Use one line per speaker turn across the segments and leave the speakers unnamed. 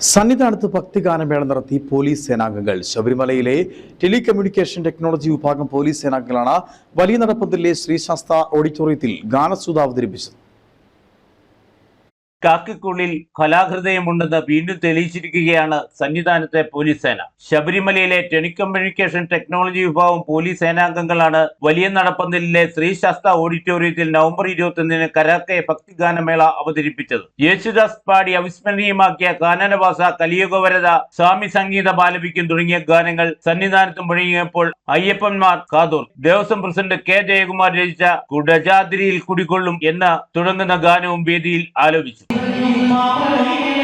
സന്നിധാനത്ത് ഭക്തിഗാനമേള നടത്തി പോലീസ് സേനാംഗങ്ങൾ. ശബരിമലയിലെ ടെലികമ്മ്യൂണിക്കേഷൻ ടെക്നോളജി വിഭാഗം പോലീസ് സേനാംഗങ്ങളാണ് വലിയ നടപ്പന്തലിലെ ശ്രീശാസ്ത ഓഡിറ്റോറിയത്തിൽ ഗാനസൂത അവതരിപ്പിച്ചത്.
കാക്കക്കുള്ളിൽ കലാഹൃദയമുണ്ടെന്ന് വീണ്ടും തെളിയിച്ചിരിക്കുകയാണ് സന്നിധാനത്തെ പോലീസ് സേന. ശബരിമലയിലെ ടെലികമ്മ്യൂണിക്കേഷൻ ടെക്നോളജി വിഭാഗം പോലീസ് സേനാംഗങ്ങളാണ് വലിയ നടപ്പന്തലിലെ ശ്രീശാസ്ത ഓഡിറ്റോറിയത്തിൽ നവംബർ ഇരുപത്തിയൊന്നിന് കരാക്കെ ഭക്തിഗാനമേള അവതരിപ്പിച്ചത്. യേശുദാസ് പാടി അവിസ്മരണീയമാക്കിയ കാനനവാസ കലിയുഗവരത സ്വാമി സംഗീത ബാലപിക്കും തുടങ്ങിയ ഗാനങ്ങൾ സന്നിധാനത്ത് മുഴങ്ങിയപ്പോൾ അയ്യപ്പന്മാർ കാതൂർ ദേവസ്വം പ്രസിഡന്റ് കെ ജയകുമാർ രചിച്ച കുടജാതിരിയിൽ കുടികൊള്ളും എന്ന തുടങ്ങുന്ന ഗാനവും വേദിയിൽ Mama,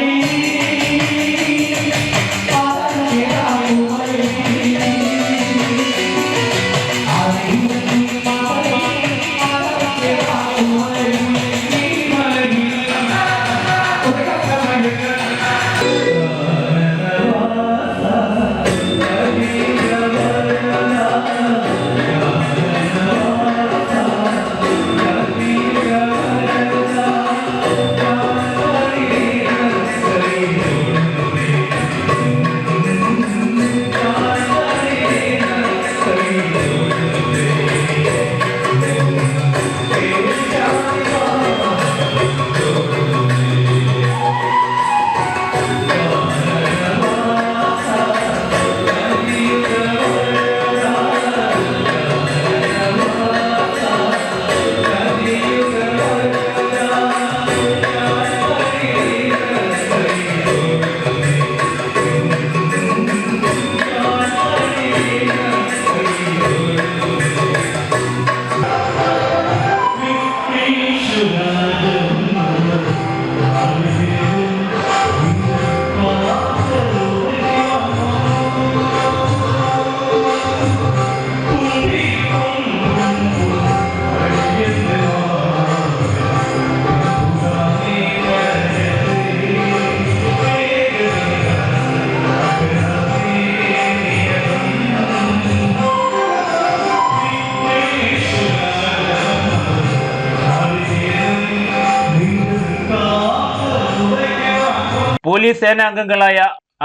police സേനാംഗങ്ങളായ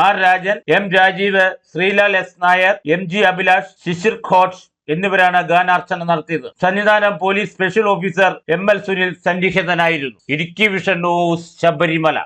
R Rajan M Rajeev Sreelal S Nair M G Abhilash Shishir Ghosh എന്നിവരാണ് ഗാനാർച്ചന നടത്തിയത്. Sannidhanam police special officer M L Sunil സന്നിഹിതനായിരുന്നു. Idukki vision news Sabarimala.